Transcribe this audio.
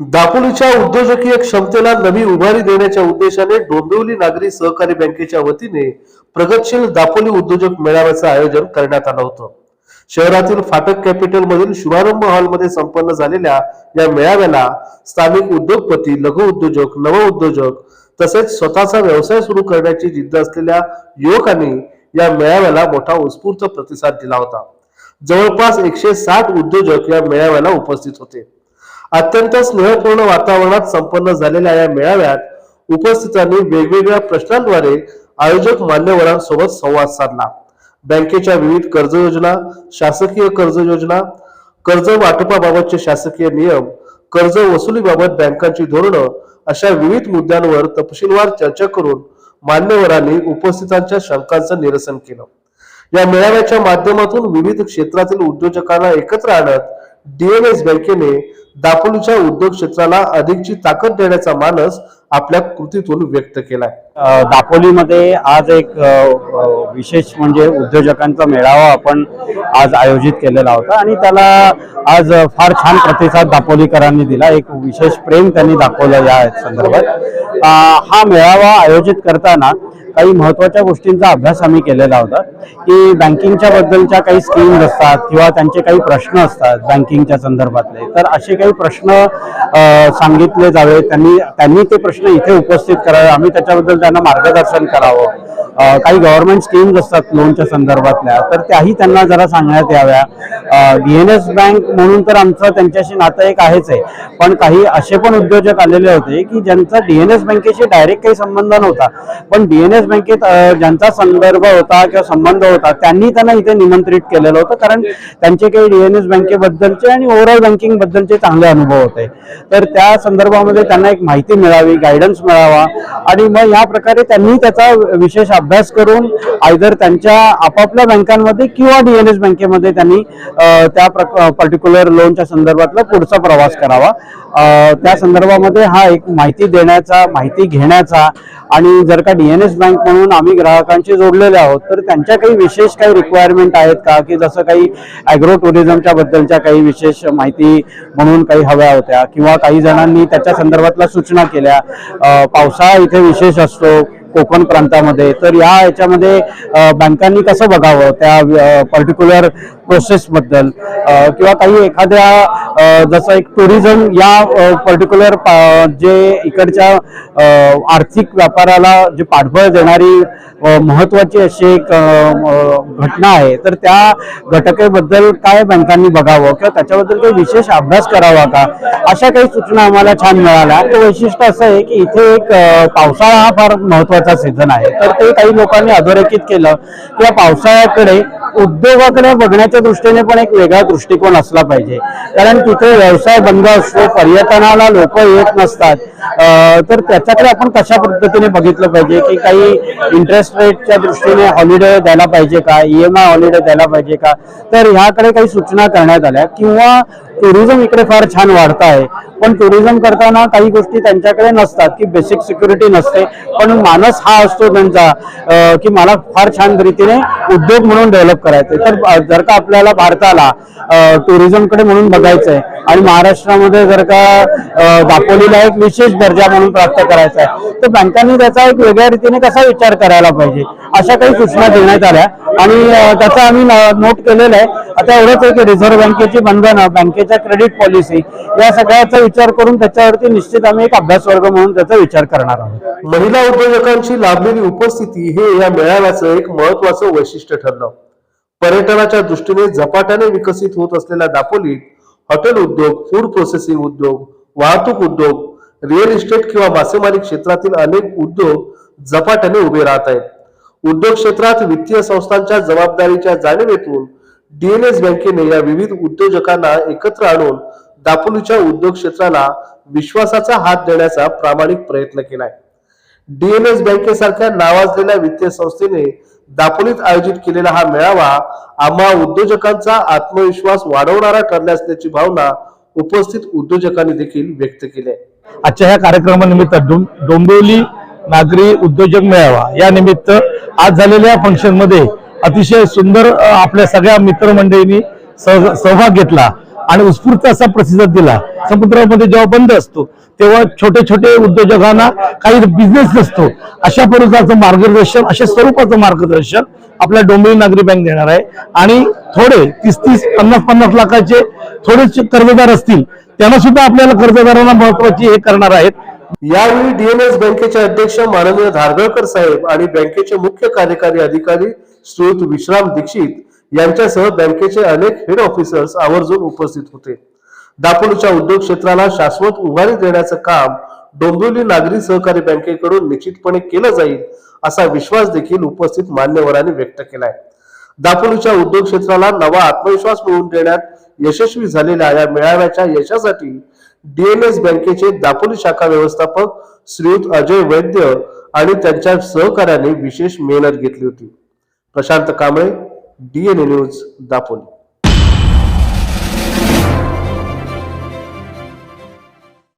दापोलीच्या उद्योजकीय क्षमतेला नवी उभारी देण्याच्या उद्देशाने डोंबिवली नागरी सहकारी बँकेच्या वतीने प्रगतशील दापोली उद्योजक मेळाव्याचं आयोजन करण्यात आलं होतं. शहरातील फाटक कॅपिटल मधील शुभारंभ हॉलमध्ये संपन्न झालेल्या या मेळाव्याला स्थानिक उद्योगपती लघु उद्योजक नव उद्योजक तसेच स्वतःचा व्यवसाय सुरू करण्याची जिद्द असलेल्या युवकांनी या मेळाव्याला मोठा उत्स्फूर्त प्रतिसाद दिला होता. जवळपास एकशे साठ उद्योजक या मेळाव्याला उपस्थित होते. अत्यंत स्नेहपूर्ण वातावरणात संपन्न झालेल्या या मेळाव्यात उपस्थितांनी वेगवेगळ्या प्रश्नांद्वारे आयोजक मान्यवरांसोबत संवाद साधला. बँकेच्या विविध कर्ज योजना शासकीय कर्ज योजना कर्ज वाटपाबाबतचे शासकीय नियम कर्ज वसुलीबाबत बँकांची धोरणं अशा विविध मुद्द्यांवर तपशीलवार चर्चा करून मान्यवरांनी उपस्थितांच्या शंकांचं निरसन केलं. या मेळाव्याच्या माध्यमातून विविध क्षेत्रातील उद्योजकांना एकत्र आणत डीएमएस बँकेने दापोलीच्या उद्योग क्षेत्राला अधिकची ताकद देण्याचा मानस आपल्या कृतीतून व्यक्त केलाय. दापोलीमध्ये आज एक विशेष म्हणजे उद्योजकांचा मेळावा आपण आज आयोजित केलेला होता आणि त्याला आज फार छान प्रतिसाद दापोलीकरांनी दिला. एक विशेष प्रेम त्यांनी दाखवलं या संदर्भात. हा मेळावा आयोजित करताना काही महत्त्वाच्या गोष्टींचा अभ्यास आम्ही केलेला होता की बँकिंगच्या बद्दलच्या काही स्कीम्स असतात किंवा त्यांचे काही प्रश्न असतात बँकिंगच्या संदर्भातले. तर असे काही प्रश्न सांगितले जावे. त्यांनी त्यांनी ते प्रश्न इथे उपस्थित करावे. आम्ही त्याच्याबद्दल त्यांना मार्गदर्शन करावं. काही गव्हर्नमेंट स्कीम्स असतात लोनच्या संदर्भातल्या तर त्याही त्यांना जरा सांगण्यात याव्या. डीएनएस बँक म्हणून तर आमचं त्यांच्याशी नातं एक आहेच आहे. पण काही असे पण उद्योजक आलेले होते की ज्यांचा डीएनएस बँकेशी डायरेक्ट काही संबंध नव्हता. पण डीएनएस बँकेत ज्यांचा संदर्भ होता किंवा संबंध होता त्यांनी त्यांना इथे निमंत्रित केलेलं होतं. कारण त्यांचे काही डीएनएस बँकेबद्दलचे आणि ओव्हरऑल बँकिंग बद्दलचे चांगले अनुभव होते. तर त्या संदर्भामध्ये त्यांना एक माहिती मिळावी गायडन्स मिळावा. आणि मग या प्रकारे त्यांनी त्याचा विशेष अभ्यास अभ्यास करून आयदर त्यांच्या आपापल्या बँकांमध्ये किंवा डीएनएस बँकेमध्ये त्यांनी त्या त्या पर्टिक्युलर लोनच्या संदर्भातला पुढचा प्रवास करावा. त्या संदर्भामध्ये हा एक माहिती देण्याचा माहिती घेण्याचा आणि जर का डीएनएस बँक म्हणून आम्ही ग्राहकांशी जोडलेले आहोत तर त्यांच्या काही विशेष काही रिक्वायरमेंट आहेत का? की जसं काही ॲग्रो टुरिझमच्या बद्दलच्या काही विशेष माहिती म्हणून काही हव्या होत्या किंवा काही जणांनी त्याच्या संदर्भातल्या सूचना केल्या. पावसाळा इथे विशेष असतो. कोकण प्रांतामध्ये. तर या याच्यामध्ये बँकांनी कसं बघावं? त्या पर्टिक्युलर प्रोसेसबद्दल किंवा काही एखाद्या जसं एक टुरिझम या पर्टिक्युलर जे इकडच्या आर्थिक व्यापाराला जे पाठबळ देणारी महत्वाची अशी एक घटना आहे तर त्या घटकेबद्दल काय बँकांनी बघावं? किंवा त्याच्याबद्दल काही विशेष अभ्यास करावा का? अशा काही सूचना आम्हाला छान मिळाल्या. तर वैशिष्ट्य असं आहे की इथे एक पावसाळा हा फार महत्त्वाचा सीझन आहे. तर ते काही लोकांनी अधोरेखित केलं. किंवा पावसाळ्याकडे उद्योगाकडे बघण्याच्या दृष्टीने पण एक वेगळा दृष्टिकोन असला पाहिजे. कारण तिथे व्यवसाय बंद असतो पर्यटनाला लोक येत नसतात. तर त्याच्याकडे आपण कशा पद्धतीने बघितलं पाहिजे? की काही इंटरेस्ट रेटच्या दृष्टीने हॉलिडे द्यायला पाहिजे का? ई एम आय हॉलिडे द्यायला पाहिजे का? तर ह्याकडे काही सूचना करण्यात आल्या. किंवा टुरिझम इकडे फार छान वाढत आहे पण टुरिझम करताना काही गोष्टी त्यांच्याकडे नसतात की बेसिक सिक्युरिटी नसते. पण मानस हा असतो त्यांचा की मला फार छान रीतीने उद्योग म्हणून डेव्हलप करायचे तर जर का आपल्याला भारताला टुरिझमकडे म्हणून बघायचं आहे आणि महाराष्ट्रामध्ये जर का अ, दापोलीला एक विशेष दर्जा म्हणून प्राप्त करायचा आहे तर बँकांनी त्याचा एक वेगळ्या रीतीने कसा विचार करायला पाहिजे? अशा काही सूचना देण्यात आल्या. आणि त्याचा आम्ही नोट केलेलं आहे. आता एवढंच आहे की रिझर्व्ह बँकेची बंधनं बँकेची त्याच्या क्रेडिट पॉलिसी या सगळ्याचा विचार करून त्याच्यावरती निश्चित आम्ही एक अभ्यास वर्ग म्हणून त्याचा विचार करणार आहोत. महिला उद्योजकांची लाभलेली उपस्थिती हे या मेळाव्याचं एक महत्वाचं वैशिष्ट्य ठरलं. पर्यटनाच्या दृष्टीने झपाट्याने विकसित होत असलेल्या दापोलीत हॉटेल उद्योग फूड प्रोसेसिंग उद्योग वाहतूक उद्योग रिअल इस्टेट किंवा मासेमारी क्षेत्रातील अनेक उद्योग झपाट्याने उभे राहत आहेत. उद्योग क्षेत्रात वित्तीय संस्थांच्या जबाबदारीच्या जाणीवेतून डीएनएस बँकेने या विविध उद्योजकांना एकत्र आणून दापोलीच्या उद्योग क्षेत्राला विश्वासाचा हात देण्याचा प्रामाणिक प्रयत्न केलाय. डीएनएस बँकेसारख्या नावाजलेल्या वित्तीय संस्थेने दापोलीत आयोजित केलेला हा मेळावा आम्हा उद्योजकांचा आत्मविश्वास वाढवणारा ठरला असल्याची भावना उपस्थित उद्योजकांनी देखील व्यक्त केली आहे. आजच्या या कार्यक्रमानिमित्त डोंबिवली नागरी उद्योजक मेळावा या निमित्त आज झालेल्या फंक्शनमध्ये अतिशय सुंदर आपल्या सगळ्या मित्रमंडळींनी सह- सहभाग घेतला आणि उत्स्फूर्त असा प्रतिसाद दिला. समुद्रामध्ये जेव्हा बंद असतो तेव्हा छोटे छोटे उद्योजकांना काही बिझनेस नसतो. अशा प्रकारचं मार्गदर्शन अशा स्वरूपाचं मार्गदर्शन आपल्या डोंबिवली नागरी बँक देणार आहे. आणि थोडे तीस तीस पन्नास पन्नास लाखाचे थोडे कर्जदार असतील त्यांना सुद्धा आपल्याला कर्जदारांना महत्वाची हे करणार आहेत. यावेळी डीएमएस बँकेचे अध्यक्ष माननीय धारगळकर साहेब आणि बँकेचे मुख्य कार्यकारी अधिकारी श्रीयुत विश्राम दीक्षित यांच्यासह बँकेचे अनेक हेड ऑफिसर्स आवर्जून उपस्थित होते. दापोलीच्या उद्योग क्षेत्राला शाश्वत उभारी देण्याचं काम डोंबिवली नागरी सहकारी बँकेकडून निश्चितपणे केलं जाईल असा विश्वास देखील उपस्थित मान्यवरांनी व्यक्त केलाय. दापोलीच्या उद्योग क्षेत्राला नवा आत्मविश्वास मिळवून देण्यात यशस्वी झालेल्या या मेळाव्याच्या यशासाठी डीएनएस बँकेचे दापोली शाखा व्यवस्थापक श्रीयुत अजय वैद्य आणि त्यांच्या सहकार्याने विशेष मेहनत घेतली होती. Prashant Kamble DNA news Dapoli.